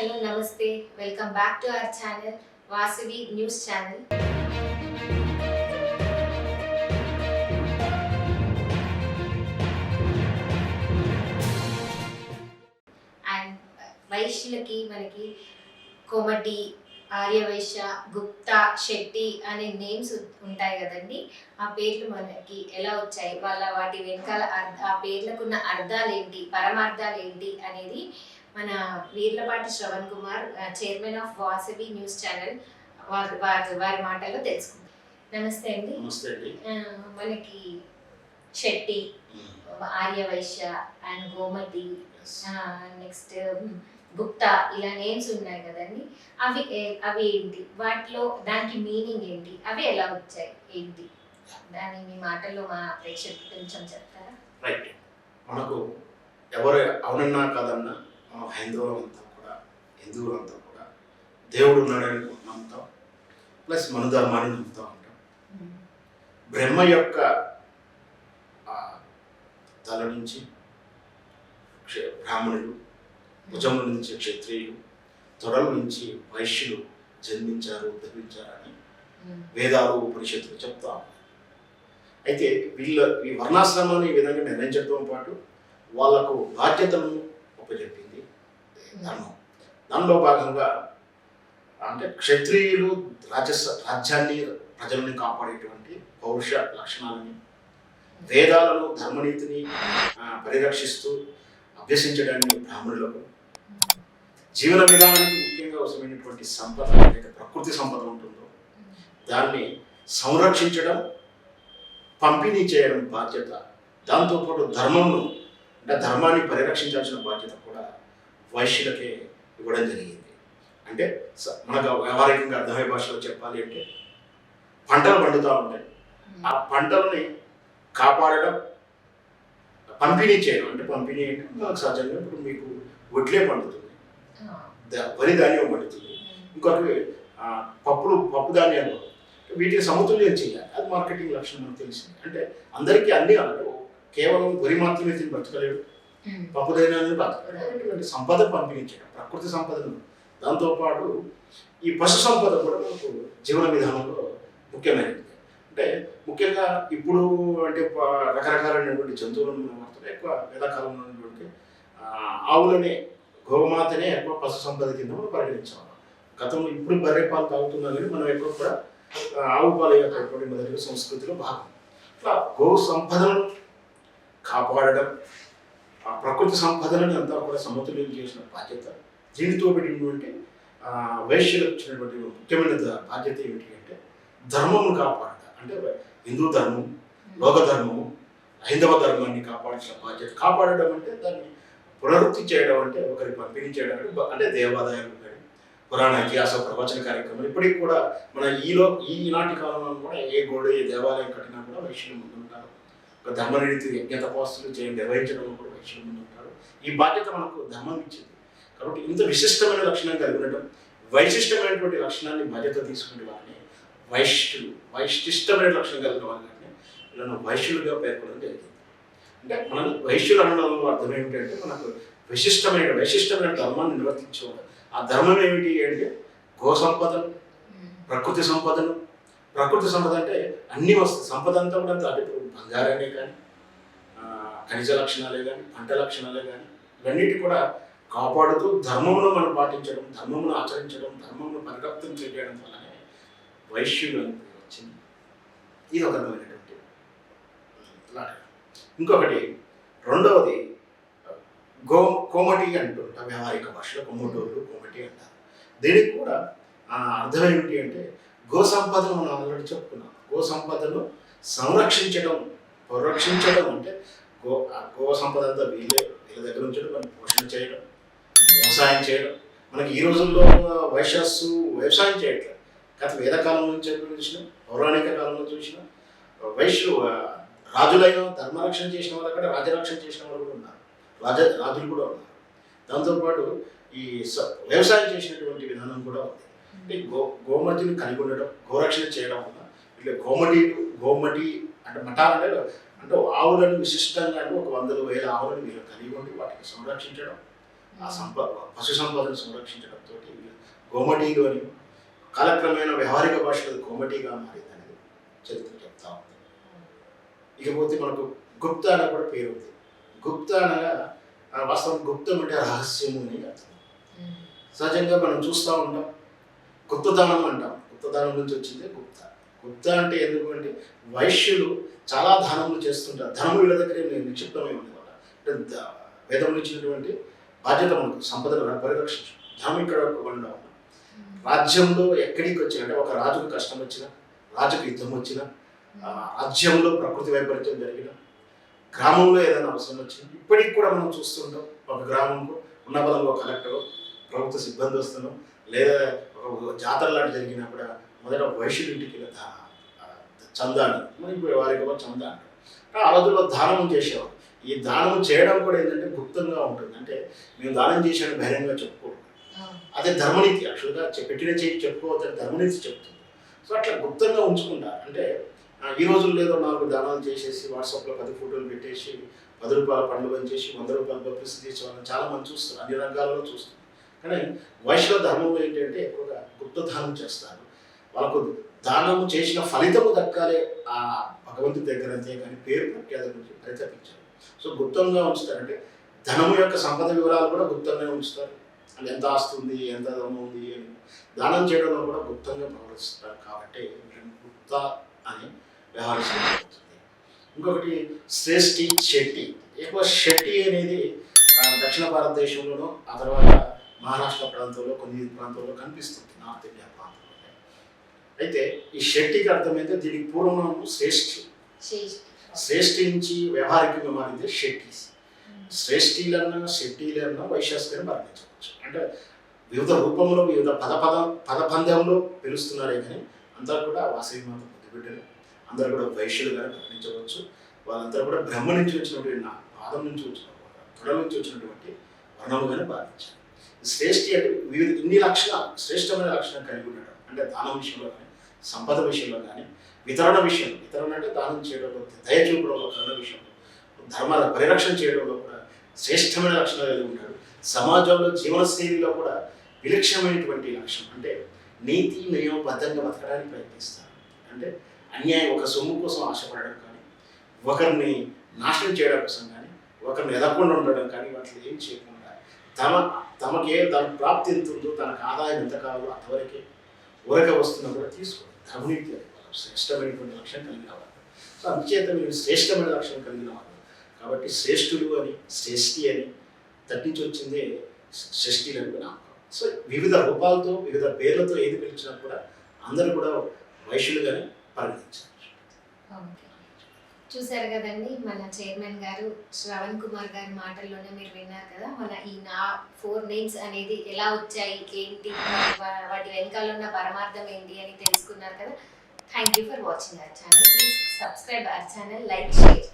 Hello నమస్తే. Welcome back to our channel Vasavi news channel. And వైశ్యులకి మనకి కోమటి ఆర్యవైశ్య గుప్తా శెట్టి అనే names ఉంటాయి కదండి. ఆ పేర్లు మనకి ఎలా వచ్చాయి? వాళ్ళ వాటి వెనకాల అర్థ- ఆ పేర్లకున్న అర్థాలు ఏంటి పరమార్థాలు ఏంటి అనేది మన Veerlapati Sravan Kumar chairman of Vasavi news channel వారి వారి వారి మాటల్లో తెలుసుకుందాం. నమస్తే అండి. మనకి శెట్టి ఆర్యవైశ్య అండ్ గోమతి. నెక్స్ట్ గుప్తా ఇలా నేమ్స్ ఉన్నాయి కదండి. అవి అవి ఏంటి? వాటిలో దానికి మీనింగ్ ఏంటి? అవి ఎలా వచ్చాయి? ఏంటి? దాన్ని మీ మాటల్లో మా ప్రేక్షకులు కొంచెం చెప్తారా? రైట్ మనకు ఎవరు అవునన్నా కాదన్నా మనం హైందవులం అంతా కూడా హిందువులు అంతా కూడా దేవుడు ఉన్నాడని నమ్ముతాం ప్లస్ మన ధర్మాన్ని నమ్ముతూ ఉంటాం. బ్రహ్మ యొక్క తల నుంచి క్ష- బ్రాహ్మణులు భుజముల నుంచి క్షత్రియులు తొడల నుంచి వైశ్యులు జన్మించారు ఉద్భవించారని వేదాలు ఉపనిషత్తులు చెప్తా అయితే వీళ్ళ ఈ వర్ణాశ్రమాన్ని ఈ విధంగా నిర్ణయించడంతో పాటు వాళ్ళకు బాధ్యతలను ఉపజెప్పింది ధర్మం దానిలో భాగంగా అంటే క్షత్రియులు రాజస్ రాజ్యాన్ని ప్రజల్ని కాపాడేటువంటి పౌరుష లక్షణాలని వేదాలను ధర్మనీతిని పరిరక్షిస్తూ అభ్యసించడానికి బ్రాహ్మణులకు. జీవన విధానానికి ముఖ్యంగా అవసరమైనటువంటి సంపద లేక ప్రకృతి సంపద ఉంటుందో దాన్ని సంరక్షించడం పంపిణీ చేయడం బాధ్యత. దాంతోపాటు ధర్మంలో అంటే ధర్మాన్ని పరిరక్షించాల్సిన బాధ్యత కూడా వైశ్యులకే ఇవ్వడం జరిగింది. అంటే మనకు వ్యవహారికంగా అర్థమయ్యే భాషలో చెప్పాలి అంటే పంటలు పండుతూ ఉంటాయి. ఆ పంటల్ని కాపాడడం పంపిణీ చేయడం అంటే పంపిణీ అంటే మనకు సహజంగా ఇప్పుడు మీకు వడ్లే పండుతుంది. వరి ధాన్యం పండుతుంది. ఇంకొకటి పప్పులు పప్పు ధాన్యాలు వీటిని సమతుల్యం చేయాలి. అది మార్కెటింగ్ లక్షణం మనకు తెలిసింది. అంటే అందరికీ అన్ని అంటే కేవలం వరి మాత్రమే తిని బ్రతకలేడు. పప్పు ధాన్యాన్ని సంపద పంపిణించడం ప్రకృతి సంపదను దాంతోపాటు ఈ పశు సంపద కూడా మనకు జీవన విధానంలో ముఖ్యమైనది. అంటే ముఖ్యంగా ఇప్పుడు అంటే రకరకాలైనటువంటి జంతువులను మనం వాడుతున్నాం ఎక్కువ వేదాకాలంలో ఉన్నటువంటి ఆవులనే గోమాతనే ఎక్కువ పశు సంపద కింద మనం పరిగణించాలి గతంలో ఇప్పుడు బర్రె పాలు తాగుతున్నా కానీ మనం ఎక్కువ కూడా ఆవు పాలు యొక్క మొదటి సంస్కృతిలో భాగం. ఇట్లా గో సంపదను కాపాడడం ప్రకృతి సంపదలను అంతా కూడా సమతుల్యం చేసిన బాధ్యత దీనితో పెట్టినటువంటి వైశ్యులకు వచ్చినటువంటి ముఖ్యమైన బాధ్యత ఏమిటి అంటే ధర్మమును కాపాడట. అంటే హిందూ ధర్మం లోక ధర్మము హైందవ ధర్మాన్ని కాపాడాల్సిన బాధ్యత. కాపాడడం అంటే దాన్ని పునరుత్తి చేయడం అంటే ఒకరి పంపిణీ చేయడం అంటే అంటే దేవాదాయాలు కానీ పురాణ ఇతిహాస ప్రవచన కార్యక్రమం ఇప్పటికి కూడా మన ఈలో ఈనాటి కాలంలో కూడా ఏ గోడ ఏ దేవాలయం కట్టినా కూడా వైశ్యం ఉంటుంది ఒక ధర్మరీతి యజ్ఞత తపాస్తులు చేయ నిర్వహించడంలో కూడా వైశ్యులు ముందుంటారు ఈ బాధ్యత మనకు ధర్మం ఇచ్చింది. కాబట్టి ఇంత విశిష్టమైన లక్షణం కలిగి ఉండటం వైశిష్టమైనటువంటి లక్షణాన్ని బాధ్యత తీసుకునే వారిని వైశ్యులు వైశిష్టమైన లక్షణం కలిగిన వాళ్ళని వీళ్ళను వైశ్యులుగా పేర్కొనడం జరిగింది. అంటే మనం వైశ్యులు అనడంలో అర్థం ఏమిటంటే మనకు విశిష్టమైన వైశిష్టమైన ధర్మాన్ని నిర్వర్తించేవాడు ఆ ధర్మం ఏమిటి అంటే గో సంపదను ప్రకృతి సంపదను ప్రకృతి సంపద అంటే అన్ని వస్తాయి సంపద అంతా కూడా అంతా అంటే ఇప్పుడు బంగారమే కానీ ఖనిజ లక్షణాలే కానీ పంట లక్షణాలే కానీ ఇవన్నిటి కూడా కాపాడుతూ ధర్మమును మనం పాటించడం ధర్మమును ఆచరించడం ధర్మమును పరిరక్తం చేయడం వల్లనే వైశ్యులు వచ్చింది. ఇది ఒక రకమైనటువంటి ఇంకొకటి రెండవది గో కోమటి అంటుంటాం వ్యవహారిక భాషలో కొమ్మటోళ్ళు కోమటి అంటారు. దీనికి కూడా ఆ, అర్థం ఏమిటి అంటే గో సంపదను మనం ఆల్రెడీ చెప్పుకున్నాం. గో సంపదను సంరక్షించడం పరిరక్షించడం అంటే గో గో సంపద అంతా వీళ్ళే వీళ్ళ దగ్గర ఉంచడం మనం పోషణ చేయడం వ్యవసాయం చేయడం. మనకి ఈ రోజుల్లో వైశ్యస్సు వ్యవసాయం చేయట్లేదు గత వేదకాలం నుంచి చూసినా పౌరాణిక కాలంలో చూసినాం వైశ్యు రాజులైన ధర్మరక్షణ చేసిన వాళ్ళు అక్కడ రాజరక్షణ చేసిన వాళ్ళు కూడా ఉన్నారు. రాజ రాజులు కూడా ఉన్నారు. దాంతోపాటు ఈ స- వ్యవసాయం చేసినటువంటి విధానం కూడా ఉంది. అంటే గో గోమతిని కలిగి ఉండడం గోరక్షణ చేయడం వల్ల వీళ్ళు గోమటి గోమటి అంటే మఠాలంటే అంటే ఆవులను విశిష్టంగా అంటే ఒక వందల వేల ఆవులను వీళ్ళు కలిగి ఉండి వాటిని సంరక్షించడం ఆ సంప పశు సంపదను సంరక్షించడంతో కోమటీలు అని కాలక్రమేణా వ్యవహారిక భాషలో అది కోమటిగా మారింది అనేది చరిత్ర చెప్తా ఉంది. ఇకపోతే మనకు గుప్త అనే కూడా పేరు ఉంది. గుప్త అనగా వాస్తవం గుప్తం అంటే రహస్యము అని అర్థం. సహజంగా మనం చూస్తూ ఉంటాం. గుప్తదానం అంటాం. గుప్తదానం నుంచి వచ్చిందే గుప్త. గుప్త అంటే ఎందుకు అంటే వైశ్యులు చాలా దానములు చేస్తుంటారు. ధనము వీళ్ళ దగ్గరే ని- నిక్షిప్తమై ఉండేవాళ్ళ. అంటే ద- ఇచ్చినటువంటి బాధ్యత మనకు సంపదను పరిరక్షించు. ధనం ఇక్కడ ఉండడం రాజ్యంలో ఎక్కడికి వచ్చిన అంటే ఒక రాజుకు కష్టం వచ్చిన రాజుకు యుద్ధం వచ్చిన రాజ్యంలో ప్రకృతి వైపరీత్యం జరిగిన గ్రామంలో ఏదైనా అవసరం వచ్చింది ఇప్పటికి కూడా మనం చూస్తుంటాం. ఒక గ్రామంలో ఉన్న బలంలో కలెక్టర్ ప్రభుత్వ సిబ్బంది వస్తున్నాం లేదా జాతర లాంటి జరిగినా కూడా మొదట వైశ్యుల ఇంటికి వెళ్ళి దా- ఆ, చందాని మరి ఇప్పుడు వారికి చందా అంటారు. ఆ రోజుల్లో దానం చేసేవారు. ఈ దానం చేయడం కూడా ఏంటంటే గుప్తంగా ఉంటుంది. అంటే మేము దానం చేసాను బహిరంగంగా చెప్పుకోవడం. అదే ధర్మనీతి. యాక్చువల్గా పెట్టిన చేయి చెప్పుకోవద్దని ధర్మనీతి చెప్తుంది. సో అట్లా గుప్తంగా ఉంచుకుంటారు. అంటే ఈ రోజుల్లో ఏదో నాలుగు దానాలు చేసేసి వాట్సాప్లో పది ఫోటోలు పెట్టేసి పది రూపాయల పండ్లు పంచేసి వంద రూపాయల పబ్లిసిటీ చేసే వాళ్ళని చాలా మంది చూస్తారు. అన్ని రంగాల్లో చూస్తారు. కానీ వైష్ణవ ధర్మంలో ఏంటంటే ఎక్కువగా గుప్త దానం చేస్తారు. వాళ్ళకు దానము చేసిన ఫలితము దక్కాలి ఆ భగవంతుడి దగ్గర అంతే కానీ పేరు ప్రఖ్యాత గురించి పరితపించారు సో గుప్తంగా ఉంచుతారంటే ధనము యొక్క సంపద వివరాలు కూడా గుప్తంగా ఉంచుతారు. అది ఎంత ఆస్తుంది ఉంది ఎంత ధనం ఉంది అని. దానం చేయడంలో కూడా గుప్తంగా ప్రవర్తిస్తారు కాబట్టి గుప్త అని వ్యవహరించడం జరుగుతుంది ఇంకొకటి శ్రేష్ఠి శెట్టి ఎక్కువ శెట్టి అనేది దక్షిణ భారతదేశంలోనూ ఆ తర్వాత మహారాష్ట్ర ప్రాంతంలో కొన్ని ప్రాంతాల్లో కనిపిస్తుంది నార్త్ ఇండియా ప్రాంతంలో అయితే ఈ శెట్టికి అర్థమైతే దీనికి పూర్వం శ్రేష్ఠి. శ్రేష్ఠి. నుంచి వ్యవహారికంగా మారింది షెట్టీస్ శ్రేష్ఠీలన్నా శెట్టీలన్నా వైశాస్కరని వర్ణించవచ్చు. అంటే వివిధ రూపంలో వివిధ పద పద పదబంధంలో పిలుస్తున్నారే కానీ అందరూ కూడా వాసవి మాత బుద్ధిబిడ్డలు అందరూ కూడా వైశ్యులుగా వర్ణించవచ్చు. వాళ్ళందరూ కూడా బ్రహ్మ నుంచి వచ్చినటువంటి నా పాదం నుంచి వచ్చిన తొడ నుంచి వచ్చినటువంటి వర్ణముగానే భావించారు. శ్రేష్ఠి అంటే వివిధ ఇన్ని లక్షణాలు శ్రేష్టమైన లక్షణం కలిగి ఉండడం అంటే దానం విషయంలో కానీ సంపద విషయంలో కానీ వితరణ విషయం వితరణ అంటే దానం చేయడంలో దయ చూపడంలో కరణ విషయంలో ధర్మాల పరిరక్షణ చేయడంలో కూడా శ్రేష్టమైన లక్షణాలు కలిగి ఉంటాడు సమాజంలో జీవనశైలిలో కూడా విలక్షణమైనటువంటి లక్షణం. అంటే నీతి నియమబద్ధంగా బతకడానికి ప్రయత్నిస్తారు. అంటే అన్యాయం ఒక సొమ్ము కోసం ఆశపడడం కానీ ఒకరిని నాశనం చేయడం కోసం కానీ ఒకరిని ఎదగకుండా ఉండడం కానీ వాటిని ఏం చేయకుండా తమ తమకే తన ప్రాప్తి ఎంత ఉందో తనకు ఆదాయం ఎంత కావాలో అంతవరకే ఉరక వస్తున్నా కూడా తీసుకోండి. ధర్మనీతి శ్రేష్టమైనటువంటి లక్ష్యం కలిగిన వారు. సో అందుచేత మీరు శ్రేష్టమైన లక్ష్యం కలిగిన వారు. కాబట్టి శ్రేష్ఠులు అని శ్రేష్ఠి అని తట్టించి వచ్చిందే షష్ఠీలు అని నామకం సో వివిధ రూపాలతో వివిధ పేర్లతో ఏది పిలిచినా కూడా అందరూ కూడా వైశ్యులుగానే పరిగణించారు ఓకే. చూశారు కదండి మన చైర్మన్ గారు శ్రవణ్ కుమార్ గారి మాటల్లోనే మీరు విన్నారు కదా మన ఈ నా ఫోర్ నేమ్స్ అనేది ఎలా వచ్చాయి ఏంటి వాటి వెనకాల ఉన్న పరమార్థం ఏంటి అని తెలుసుకున్నారు కదా. Thank you for watching our channel please subscribe our channel like share